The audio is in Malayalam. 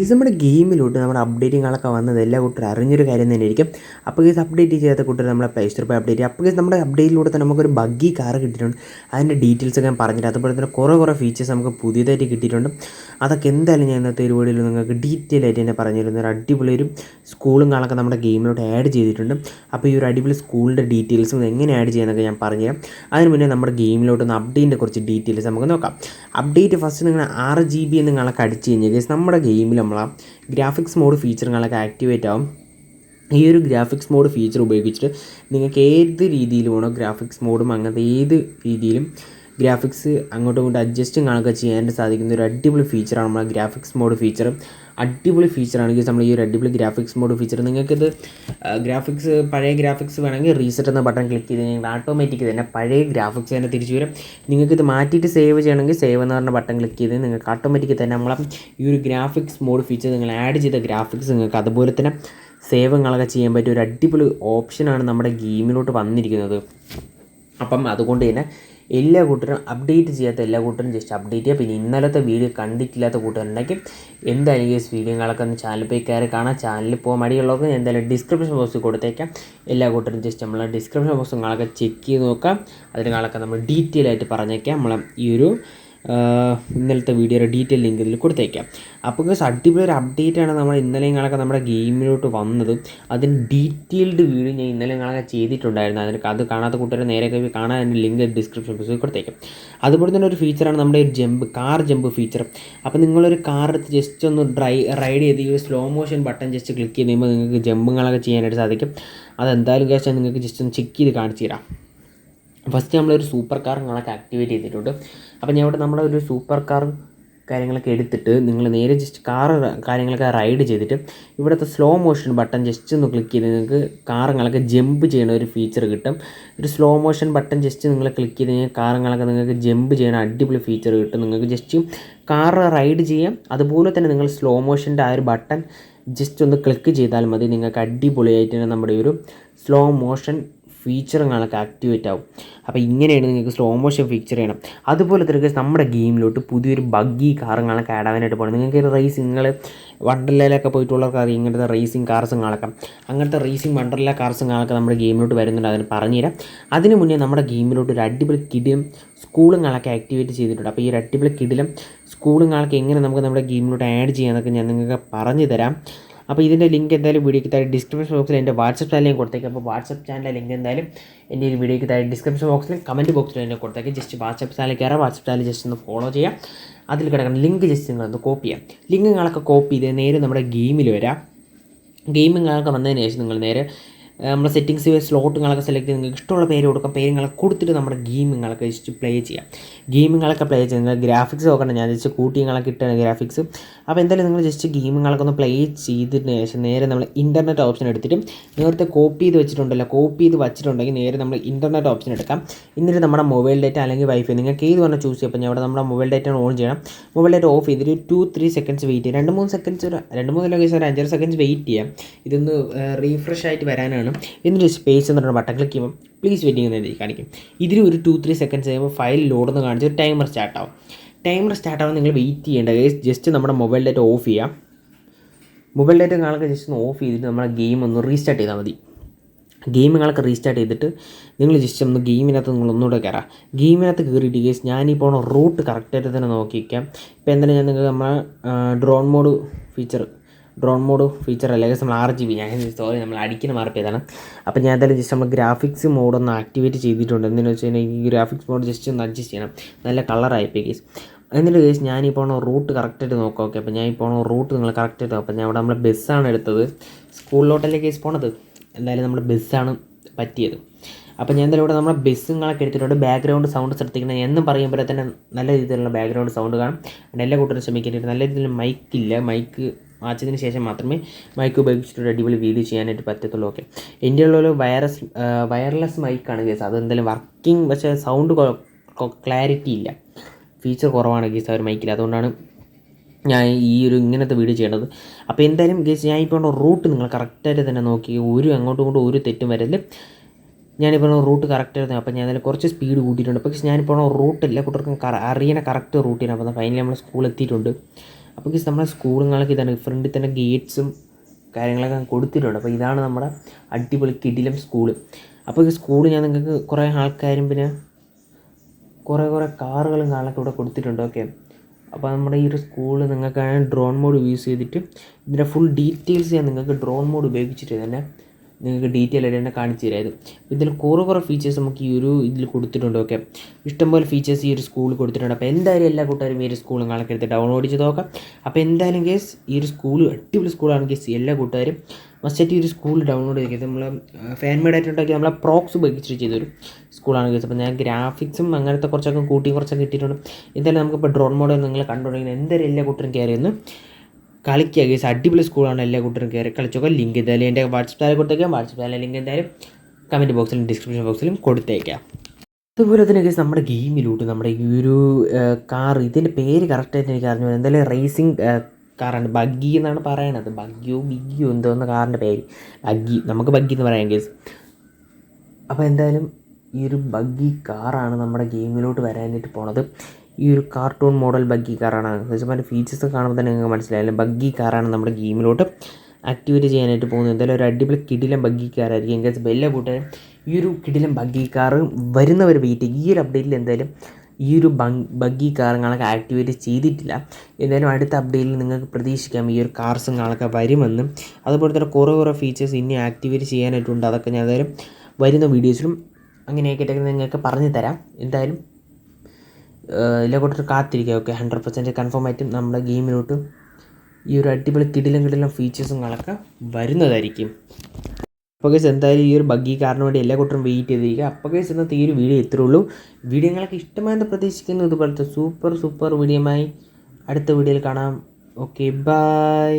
ഇത് നമ്മുടെ ഗെയിമിലോട്ട് നമ്മുടെ അപ്ഡേറ്റിങ്ങുകളൊക്കെ വന്നത് എല്ലാ കൂട്ടരും അറിഞ്ഞൊരു കാര്യം തന്നെ ആയിരിക്കും അപ്പോൾ ഇത് അപ്ഡേറ്റ് ചെയ്യാത്ത കൂട്ടർ നമ്മുടെ പ്ലേ സ്റ്റോർ പോയി അപ്ഡേറ്റ് അപ്പോൾ ഇത് നമ്മുടെ അപ്ഡേറ്റിലൂടെ തന്നെ നമുക്കൊരു ബഗ്ഗി കാർ കിട്ടിയിട്ടുണ്ട്. അതിന്റെ ഡീറ്റെയിൽസ് ഒക്കെ ഞാൻ പറഞ്ഞിട്ട് അതുപോലെ തന്നെ കുറേ കുറേ ഫീച്ചേഴ്സ് നമുക്ക് പുതിയതായിട്ട് കിട്ടിയിട്ടുണ്ട്. അതൊക്കെ എന്തായാലും ഞാൻ ഇന്നത്തെ ഒരു വീഡിയോയിൽ നിങ്ങൾക്ക് ഡീറ്റെയിൽ ആയിട്ട് തന്നെ പറഞ്ഞു തരുന്ന. ഒരു അടിപൊളി ഒരു സ്കൂളും കാണൊക്കെ നമ്മുടെ ഗെയിമിലോട്ട് ആഡ് ചെയ്തിട്ടുണ്ട്. അപ്പോൾ ഈ ഒരു അടിപൊളി സ്കൂളിന്റെ ഡീറ്റെയിൽസും എങ്ങനെ ആഡ് ചെയ്യാമെന്നൊക്കെ ഞാൻ പറഞ്ഞുതരാം. അതിന് മുന്നേ നമ്മുടെ ഗെയിമിലോട്ട് ഒന്ന് അപ്ഡേറ്റിന്റെ കുറച്ച് ഡീറ്റെയിൽസ് നമുക്ക് നോക്കാം. അപ്ഡേറ്റ് ഫസ്റ്റ് നിങ്ങൾ ആറ് ജി ബി നിങ്ങളൊക്കെ അടിച്ച് കഴിഞ്ഞാൽ ഗേസ് നമ്മുടെ ഗെയിമിൽ നമ്മൾ ഗ്രാഫിക്സ് മോഡ് ഫീച്ചറുകളൊക്കെ ആക്ടിവേറ്റ് ആവും. ഈ ഒരു ഗ്രാഫിക്സ് മോഡ് ഫീച്ചർ ഉപയോഗിച്ചിട്ട് നിങ്ങൾക്ക് ഏത് രീതിയിൽ ഗ്രാഫിക്സ് മോഡും അങ്ങനത്തെ ഏത് രീതിയിലും ഗ്രാഫിക്സ് അങ്ങോട്ടും ഇങ്ങോട്ടും അഡ്ജസ്റ്റും കാണുക ചെയ്യാനായിട്ട് സാധിക്കുന്ന ഒരു അടിപൊളി ഫീച്ചറാണ് നമ്മളെ ഗ്രാഫിക്സ് മോഡ് ഫീച്ചർ അടിപൊളി ഫീച്ചറാണെങ്കിൽ നമ്മൾ ഈ ഒരു അടിപൊളി ഗ്രാഫിക്സ് മോഡ് ഫീച്ചർ നിങ്ങൾക്കിത് ഗ്രാഫിക്സ് പഴയ ഗ്രാഫിക്സ് വേണമെങ്കിൽ റീസെറ്റ് എന്ന ബട്ടൺ ക്ലിക്ക് ചെയ്ത് കഴിഞ്ഞാൽ ഓട്ടോമാറ്റിക് തന്നെ പഴയ ഗ്രാഫിക്സ് തന്നെ തിരിച്ചു വരും. നിങ്ങൾക്കിത് മാറ്റിയിട്ട് സേവ് ചെയ്യണമെങ്കിൽ സേവ് എന്ന് പറഞ്ഞ ബട്ടൺ ക്ലിക്ക് ചെയ്ത് നിങ്ങൾക്ക് ഓട്ടോമാറ്റിക് തന്നെ നമ്മളെ ഈ ഒരു ഗ്രാഫിക്സ് മോഡ് ഫീച്ചർ നിങ്ങൾ ആഡ് ചെയ്ത ഗ്രാഫിക്സ് നിങ്ങൾക്ക് അതുപോലെ തന്നെ സേവങ്ങളൊക്കെ ചെയ്യാൻ പറ്റിയ ഒരു അടിപൊളി ഓപ്ഷനാണ് നമ്മുടെ ഗെയിമിലോട്ട് വന്നിരിക്കുന്നത്. അപ്പം അതുകൊണ്ട് തന്നെ എല്ലാ കൂട്ടരും അപ്ഡേറ്റ് ചെയ്യാത്ത എല്ലാ കൂട്ടരും ജസ്റ്റ് അപ്ഡേറ്റ് ചെയ്യുക. പിന്നെ ഇന്നലത്തെ വീഡിയോ കണ്ടിട്ടില്ലാത്ത കൂട്ടുകാരുണ്ടെങ്കിൽ എന്തായാലും ഈ വീഡിയോകളൊക്കെ ഒന്ന് ചാനൽ പോയി കയറി കാണാം. ചാനലിൽ പോകാൻ മടിയുള്ളവർക്ക് എന്തായാലും ഡിസ്ക്രിപ്ഷൻ ബോക്സിൽ കൊടുത്തേക്കാം. എല്ലാ കൂട്ടരും ജസ്റ്റ് നമ്മൾ ഡിസ്ക്രിപ്ഷൻ ബോക്സ് നിങ്ങളൊക്കെ ചെക്ക് ചെയ്ത് നോക്കാം. അതിനൊക്കെ നമ്മൾ ഡീറ്റെയിൽ ആയിട്ട് പറഞ്ഞേക്കാം. നമ്മൾ ഈ ഒരു ഇന്നലത്തെ വീഡിയോയുടെ ഡീറ്റെയിൽ ലിങ്ക് ഇതിൽ കൊടുത്തേക്കാം. അപ്പോൾ ഗസ് അടിപൊളി ഒരു അപ്ഡേറ്റ് ആണ് നമ്മൾ ഇന്നലെയും കണക്കെ നമ്മുടെ ഗെയിമിലോട്ട് വന്നത്. അതിന് ഡീറ്റെയിൽഡ് വീഡിയോ ഞാൻ ഇന്നലെയും കണക്കെ ചെയ്തിട്ടുണ്ടായിരുന്നു. അതിന് അത് കാണാത്ത കൂട്ടുകാരെ നേരെ കയറി കാണാൻ അതിന്റെ ലിങ്ക് ഡിസ്ക്രിപ്ഷൻ ബോക്സിൽ കൊടുത്തേക്കാം. അതുപോലെ തന്നെ ഒരു ഫീച്ചറാണ് നമ്മുടെ ഒരു ജമ്പ് കാർ ജമ്പ് ഫീച്ചർ അപ്പോൾ നിങ്ങളൊരു കാർ എടുത്ത് ജസ്റ്റ് ഒന്ന് ഡ്രൈ റൈഡ് ചെയ്ത് ഈ ഒരു slow motion button just click ചെയ്ത് കഴിയുമ്പോൾ നിങ്ങൾക്ക് ജമ്പുകളൊക്കെ ചെയ്യാനായിട്ട് സാധിക്കും. അതെന്തായാലും കേസ് നിങ്ങൾക്ക് ജസ്റ്റ് ഒന്ന് ചെക്ക് ചെയ്ത് കാണിച്ചു തരാം. ഫസ്റ്റ് നമ്മളൊരു സൂപ്പർ കാർ നിങ്ങളൊക്കെ ആക്ടിവേറ്റ് ചെയ്തിട്ടുണ്ട്. അപ്പോൾ ഞാൻ ഇവിടെ നമ്മുടെ ഒരു സൂപ്പർ കാർ കാര്യങ്ങളൊക്കെ എടുത്തിട്ട് നിങ്ങൾ നേരെ ജസ്റ്റ് കാർ കാര്യങ്ങളൊക്കെ റൈഡ് ചെയ്തിട്ട് ഇവിടുത്തെ സ്ലോ മോഷൻ ബട്ടൺ ജസ്റ്റ് ഒന്ന് ക്ലിക്ക് ചെയ്ത് നിങ്ങൾക്ക് കാറുകളൊക്കെ ജമ്പ് ചെയ്യണ ഒരു ഫീച്ചർ കിട്ടും. ഒരു സ്ലോ മോഷൻ ബട്ടൺ ജസ്റ്റ് നിങ്ങൾ ക്ലിക്ക് ചെയ്ത് കഴിഞ്ഞാൽ കാറുകളൊക്കെ നിങ്ങൾക്ക് ജമ്പ് ചെയ്യണ അടിപൊളി ഫീച്ചർ കിട്ടും. നിങ്ങൾക്ക് ജസ്റ്റ് കാർ റൈഡ് ചെയ്യാം. അതുപോലെ തന്നെ നിങ്ങൾ സ്ലോ മോഷന്റെ ആ ഒരു ബട്ടൺ ജസ്റ്റ് ഒന്ന് ക്ലിക്ക് ചെയ്താൽ മതി. നിങ്ങൾക്ക് അടിപൊളിയായിട്ട് തന്നെ നമ്മുടെ ഒരു സ്ലോ മോഷൻ ഫീച്ചറുകളൊക്കെ ആക്ടിവേറ്റ് ആവും. അപ്പോൾ ഇങ്ങനെയാണ് നിങ്ങൾക്ക് സ്ലോ മോഷൻ ഫീച്ചർ ചെയ്യണം. അതുപോലെ തന്നെ നമ്മുടെ ഗെയിമിലോട്ട് പുതിയൊരു ബഗ്ഗി കാറുകളൊക്കെ ആഡ് ആവാനായിട്ട് പോകണം നിങ്ങൾക്ക് റേസിംഗ് നിങ്ങൾ വണ്ടർലയിലൊക്കെ പോയിട്ടുള്ളവർക്ക് അറിയാം ഇങ്ങനത്തെ റേസിംഗ് കാർസും കാണക്കാം അങ്ങനത്തെ റേസിംഗ് വണ്ടർല കാർസും കാണൊക്കെ നമ്മുടെ ഗെയിമിലോട്ട് വരുന്നുണ്ട് അതിന് പറഞ്ഞുതരാം അതിന് മുന്നേ നമ്മുടെ ഗെയിമിലോട്ട് ഒരു അടിപൊളി കിടിലും സ്കൂളുകളൊക്കെ ആക്ടിവേറ്റ് ചെയ്തിട്ടുണ്ട്. അപ്പോൾ ഈ ഒരു അടിപൊളി കിടിലും സ്കൂളുകളൊക്കെ എങ്ങനെ നമുക്ക് നമ്മുടെ ഗെയിമിലോട്ട് ആഡ് ചെയ്യാമെന്നൊക്കെ ഞാൻ നിങ്ങൾക്ക് പറഞ്ഞു തരാം. അപ്പോൾ ഇതിന്റെ ലിങ്ക് എന്തായാലും വീഡിയോയ്ക്ക് താഴെ ഡിസ്ക്രിപ്ഷൻ ബോക്സിൽ എന്റെ വാട്സപ്പ് ചാനൽ കൊടുത്തേക്കും. അപ്പോൾ വാട്സപ്പ് ചാനലിലെ ലിങ്ക് എന്തായാലും എന്റെ ഈ വീഡിയോയ്ക്ക് താഴെ ഡിസ്ക്രിപ്ഷൻ ബോക്സിൽ കമന്റ് ബോക്സിൽ എന്നെ കൊടുത്തേക്കും. ജസ്റ്റ് വാട്സപ്പ് ചാനൽ കയറാം. വാട്സപ്പ് ചാനൽ ജസ്റ്റ് ഒന്ന് ഫോളോ ചെയ്യാം. അതിൽ കിടക്കുന്ന ലിങ്ക് ജസ്റ്റ് നിങ്ങളൊന്ന് കോപ്പി ചെയ്യാം. ലിങ്ക് കോപ്പി ചെയ്ത് നേരെ നമ്മുടെ ഗെയിമിൽ വരാം. ഗെയിമിങ്ങളൊക്കെ വന്നതിന് ശേഷം നിങ്ങൾ നേരെ നമ്മുടെ സെറ്റിങ്സ് സ്ലോട്ടുകളൊക്കെ സെലക്ട് ചെയ്ത് നിങ്ങൾക്ക് ഇഷ്ടമുള്ള പേര് കൊടുക്കാം. പേരുകളെ കൊടുത്തിട്ട് നമ്മുടെ ഗെയിമുകളൊക്കെ ജസ്റ്റ് പ്ലേ ചെയ്യാം. ഗെയിമുകളൊക്കെ പ്ലേ ചെയ്ത് നിങ്ങൾ ഗ്രാഫിക്സ് നോക്കണം ഞാൻ ജസ്റ്റ് കൂട്ടിങ്ങളൊക്കെ ഇട്ടാണ് ഗ്രാഫിക്സ് അപ്പോൾ എന്തായാലും നിങ്ങൾ ജസ്റ്റ് ഗെയിമുകളൊക്കെ ഒന്ന് പ്ലേ ചെയ്തിട്ട് ശേഷം നേരെ നമ്മൾ ഇന്റർനെറ്റ് ഓപ്ഷൻ എടുത്തിട്ട് നേരത്തെ കോപ്പി ചെയ്ത് വെച്ചിട്ടുണ്ടല്ലോ. കോപ്പി ചെയ്ത് വെച്ചിട്ടുണ്ടെങ്കിൽ നേരെ നമ്മൾ ഇന്റർനെറ്റ് ഓപ്ഷൻ എടുക്കാം. എന്നിട്ട് നമ്മുടെ മൊബൈൽ ഡേറ്റ അല്ലെങ്കിൽ വൈഫൈ നിങ്ങൾക്ക് ഏത് വേണം ചൂസ് ചെയ്യാം. അപ്പോൾ ഞാൻ നമ്മുടെ മൊബൈൽ ഡേറ്റ ഓൺ ചെയ്യണം. മൊബൈൽ ഡേറ്റ ഓഫ് ചെയ്തിട്ട് ടു ത്രീ സെക്കൻഡ്സ് വെയിറ്റ് ചെയ്യാം. രണ്ട് മൂന്ന് സെക്കൻഡ്സ് ഒരു രണ്ട് മൂന്ന് ലൊക്കേഷൻ ഒരു അഞ്ചര സെക്കൻഡ്സ് വെയിറ്റ് ചെയ്യാം. ഇതൊന്ന് റീഫ്രഷ് ആയിട്ട് വരാനാണ് എന്നിട്ട് സ്പേസ് എന്ന് പറഞ്ഞ ബട്ടൺ ക്ലിക്ക് ചെയ്യുമ്പോൾ പ്ലീസ് വെയിറ്റിംഗ് എന്ന് എഴുതി കാണിക്കും. ഇതിൽ ഒരു ടു ത്രീ സെക്കൻഡ്സ് കഴിയുമ്പോൾ ഫയൽ ലോഡ് ലോഡെന്ന് കാണിച്ച് ഒരു ടൈമർ സ്റ്റാർട്ട് ആവും. ടൈമർ സ്റ്റാർട്ട് ആവാൻ നിങ്ങൾ വെയിറ്റ് ചെയ്യേണ്ട. ജസ്റ്റ് നമ്മുടെ മൊബൈൽ ഡേറ്റ ഓഫ് ചെയ്യാം. മൊബൈൽ ഡേറ്റ കാണൊക്കെ ജസ്റ്റ് ഒന്ന് ഓഫ് ചെയ്തിട്ട് നമ്മുടെ ഗെയിം ഒന്ന് റീസ്റ്റാർട്ട് ചെയ്താൽ മതി. ഗെയിം നിങ്ങൾക്ക് റീസ്റ്റാർട്ട് ചെയ്തിട്ട് നിങ്ങൾ ജസ്റ്റ് ഒന്ന് ഗെയിമിനകത്ത് നിങ്ങൾ ഒന്നുകൂടെ കയറാം ഗെയിമിനകത്ത് കയറിയിട്ട് കേസ് ഞാനിപ്പോൾ റൂട്ട് കറക്റ്റായിട്ട് തന്നെ നോക്കിക്കാം ഇപ്പോൾ എന്തായാലും ഞാൻ നിങ്ങൾക്ക് നമ്മുടെ drone mode feature drone mode feature അല്ല? കേസ് നമ്മൾ ആറ് ജി ബി ഞാൻ സോറി നമ്മൾ അടിക്കുന്ന മാർപ്പിയതാണ് അപ്പോൾ ഞാൻ എന്തായാലും ജസ്റ്റ് നമ്മൾ ഗ്രാഫിക്സ് മോഡ് ഒന്ന് ആക്ടിവേറ്റ് ചെയ്തിട്ടുണ്ട്. എന്തെന്ന് വെച്ച് കഴിഞ്ഞാൽ ഈ ഗ്രാഫിക്സ് മോഡ് ജസ്റ്റ് ഒന്ന് അഡ്ജസ്റ്റ് ചെയ്യണം. നല്ല കളറായിപ്പോയി കേസ് എന്നിട്ട് കേസ് ഞാൻ ഈ പോണ റൂട്ട് കറക്റ്റായിട്ട് നോക്കാം. ഓക്കെ അപ്പോൾ ഞാൻ ഈ പോണ റൂട്ട് നിങ്ങൾ കറക്റ്റായിട്ട് നോക്കാം. അപ്പോൾ ഞാൻ ഇവിടെ നമ്മൾ ബസ്സാണ് എടുത്തത്. സ്കൂളിലോട്ടല്ലേ കേസ് പോണത്? എന്തായാലും നമ്മുടെ ബസ്സാണ് പറ്റിയത്. അപ്പോൾ ഞാൻ എന്തായാലും ഇവിടെ നമ്മുടെ ബസ്സുകളൊക്കെ എടുത്തിട്ടുണ്ട്. ബാക്ക്ഗ്രൗണ്ട് സൗണ്ട് ശ്രദ്ധിക്കണം. എന്നും പറയുമ്പോൾ തന്നെ നല്ല രീതിയിലുള്ള ബാക്ക്ഗ്രൗണ്ട് സൗണ്ട് കാണും. എല്ലാ കൂട്ടരും ശ്രമിക്കേണ്ടിയിട്ട് നല്ല രീതിയിൽ മൈക്കില്ല മൈക്ക് വാച്ചതിന് ശേഷം മാത്രമേ മൈക്ക് ഉപയോഗിച്ചിട്ട് അടിപൊളി വീഡിയോ ചെയ്യാനായിട്ട് പറ്റത്തുള്ളൂ. ഓക്കെ ഉള്ളൊരു വയറസ് വയർലെസ് മൈക്കാണ് കേസ് അത് എന്തായാലും വർക്കിംഗ് പക്ഷേ സൗണ്ട് ക്ലാരിറ്റി ഇല്ല. ഫീച്ചർ കുറവാണ് കേസ് ആ ഒരു മൈക്കിൽ അതുകൊണ്ടാണ് ഞാൻ ഈ ഒരു ഇങ്ങനത്തെ വീഡിയോ ചെയ്യേണ്ടത് അപ്പോൾ എന്തായാലും കേസ് ഞാൻ ഇപ്പോൾ റൂട്ട് നിങ്ങൾ കറക്റ്റായിട്ട് തന്നെ നോക്കി. ഒരു അങ്ങോട്ടും ഇങ്ങോട്ടും ഒരു തെറ്റും വരൽ ഞാനിപ്പോൾ റൂട്ട് കറക്റ്റ് ആയിരുന്നു അപ്പോൾ ഞാൻ അതിൽ കുറച്ച് സ്പീഡ് കൂട്ടിയിട്ടുണ്ട്. പക്ഷേ ഞാനിപ്പോൾ റൂട്ട് എല്ലാ കുട്ടികൾക്കും അറിയണ കറക്റ്റ് റൂട്ടിനാണ് അപ്പോൾ ഫൈനലി നമ്മൾ സ്കൂളിൽ എത്തിയിട്ടുണ്ട്. അപ്പോൾ ഗീസ് നമ്മുടെ സ്കൂളുകളൊക്കെ ഇതാണ്. ഫ്രണ്ടിൽ തന്നെ ഗേറ്റ്സും കാര്യങ്ങളൊക്കെ കൊടുത്തിട്ടുണ്ട്. അപ്പോൾ ഇതാണ് നമ്മുടെ അടിപൊളി കിടിലം സ്കൂൾ അപ്പോൾ ഈ സ്കൂൾ ഞാൻ നിങ്ങൾക്ക് കുറേ ആൾക്കാരും പിന്നെ കുറേ കുറേ കാറുകളും കാണൊക്കെ ഇവിടെ കൊടുത്തിട്ടുണ്ട്. ഓക്കെ അപ്പോൾ നമ്മുടെ ഈ ഒരു സ്കൂൾ നിങ്ങൾക്ക് ഡ്രോൺ മോഡ് യൂസ് ചെയ്തിട്ട് ഇതിന്റെ ഫുൾ ഡീറ്റെയിൽസ് ഞാൻ നിങ്ങൾക്ക് ഡ്രോൺ മോഡ് ഉപയോഗിച്ചിട്ട് തന്നെ നിങ്ങൾക്ക് ഡീറ്റെയിൽ ആയിട്ട് തന്നെ കാണിച്ചു തരായിരുന്നു. ഇതിൽ കുറേ കുറേ ഫീച്ചേഴ്സ് നമുക്ക് ഈ ഒരു ഇതിൽ കൊടുത്തിട്ടുണ്ട് ഓക്കെ ഇഷ്ടംപോലെ ഫീച്ചേഴ്സ് ഈ ഒരു സ്കൂളിൽ കൊടുത്തിട്ടുണ്ട്. അപ്പോൾ എന്തായാലും എല്ലാ കൂട്ടുകാരും ഈ ഒരു സ്കൂളും കണക്ക് എടുത്ത് ഡൗൺലോഡ് ചെയ്ത് നോക്കാം. അപ്പോൾ എന്തായാലും കേസ് ഈ ഒരു സ്കൂൾ അടിപൊളി സ്കൂളാണ് കേസ് എല്ലാ കൂട്ടുകാരും. മസ്റ്റായിട്ട് ഈ ഒരു സ്കൂൾ ഡൗൺലോഡ് ചെയ്ത് നമ്മൾ ഫാൻ മെയ്ഡ് ആയിട്ട് ഉണ്ടാക്കി നമ്മളെ പ്രോക്സ് ഉപയോഗിച്ചിട്ട് ചെയ്തൊരു സ്കൂളാണ് കേസ് അപ്പോൾ ഞാൻ ഗ്രാഫിക്സും അങ്ങനത്തെ കുറച്ചൊക്കെ കൂട്ടി കുറച്ചൊക്കെ ഇട്ടിട്ടുണ്ട്. എന്തായാലും നമുക്കിപ്പോൾ ഡ്രോൺ മോഡൽ നിങ്ങൾ കണ്ടുകൊണ്ടെങ്കിൽ എന്തായാലും എല്ലാ കൂട്ടരും കയറി ഒന്ന് കളിക്കുക. ഗേസ് അടിപൊളി സ്കൂളാണ് എല്ലാ കൂട്ടരും കയറി കളിച്ചോക്കാം ലിങ്ക് എന്തായാലും എന്റെ വാട്സപ്പ് ചാനൽ കൊടുത്തേക്കാം. വാട്സപ്പ് ചാനൽ ലിങ്ക് എന്തായാലും കമന്റ് ബോക്സിലും ഡിസ്ക്രിപ്ഷൻ ബോക്സിലും കൊടുത്തേക്കാം. അതുപോലെ തന്നെ ഗേസ് നമ്മുടെ ഗെയിമിലോട്ട് നമ്മുടെ ഈ ഒരു കാർ ഇതിന്റെ പേര് കറക്റ്റായിട്ട് എനിക്ക് അറിഞ്ഞു എന്തായാലും റേസിംഗ് കാറാണ് ബഗ്ഗി എന്നാണ് പറയണത്. ബഗ്ഗിയോ ബിഗ്ഗിയോ എന്ന കാറിന്റെ പേര്. ബഗ്ഗി നമുക്ക് ബഗ്ഗി എന്ന് പറയാം ഗേസ് അപ്പോൾ എന്തായാലും ഈ ഒരു ബഗ്ഗി കാറാണ് നമ്മുടെ ഗെയിമിലോട്ട് വരാനായിട്ട് പോണത്. ഈ ഒരു കാർട്ടൂൺ മോഡൽ ബഗ്ഗി കാറാണ് അതിന്റെ ഫീച്ചേഴ്സ് കാണുമ്പോൾ തന്നെ നിങ്ങൾക്ക് മനസ്സിലായാലും ബഗ്ഗി കാറാണ് നമ്മുടെ ഗെയിമിലോട്ട് ആക്ടിവേറ്റ് ചെയ്യാനായിട്ട് പോകുന്നത്. എന്തായാലും ഒരു അടിപൊളി കിടിലം ബഗ്ഗി കാറായിരിക്കും എങ്കിൽ എല്ലാ കൂട്ടുകാരും ഈ ഒരു കിടിലം ബഗ്ഗി കാറ് വരുന്നവർ വെയിറ്റ് ഈ ഒരു അപ്ഡേറ്റിൽ എന്തായാലും ഈ ഒരു ബഗ്ഗി കാറുകളൊക്കെ ആക്ടിവേറ്റ് ചെയ്തിട്ടില്ല. എന്തായാലും അടുത്ത അപ്ഡേറ്റിൽ നിങ്ങൾക്ക് പ്രതീക്ഷിക്കാം ഈ ഒരു കാർസും കാണൊക്കെ വരുമെന്ന്. അതുപോലെ തന്നെ കുറേ കുറേ ഫീച്ചേഴ്സ് ഇനി ആക്ടിവേറ്റ് ചെയ്യാനായിട്ടുണ്ട്. അതൊക്കെ ഞാൻ എന്തായാലും വരുന്ന വീഡിയോസിലും അങ്ങനെയൊക്കെ നിങ്ങൾക്ക് പറഞ്ഞു തരാം. എന്തായാലും കൂട്ടർ കാത്തിരിക്കുക ഓക്കെ ഹൺഡ്രഡ് പെർസെന്റ് കൺഫേം ആയിട്ടും നമ്മുടെ ഗെയിമിലോട്ട് ഈ ഒരു അടിപൊളി കിടിലും കിടിലും ഫീച്ചേഴ്സും കളൊക്കെ വരുന്നതായിരിക്കും. അപ്പോൾ കേസ് എന്തായാലും ഈ ഒരു ബഗ്ഗി കാറിന് വേണ്ടി എല്ലാ കൂട്ടരും വെയിറ്റ് ചെയ്തിരിക്കുക അപ്പോൾ കേസ് ഇന്നത്തെ ഈ ഒരു വീഡിയോ ഇത്രേ ഉള്ളൂ. വീഡിയോ നിങ്ങൾക്ക് ഇഷ്ടമായെന്ന് പ്രതീക്ഷിക്കുന്നു. ഇതുപോലത്തെ സൂപ്പർ സൂപ്പർ വീഡിയോമായി അടുത്ത വീഡിയോയിൽ കാണാം. Okay bye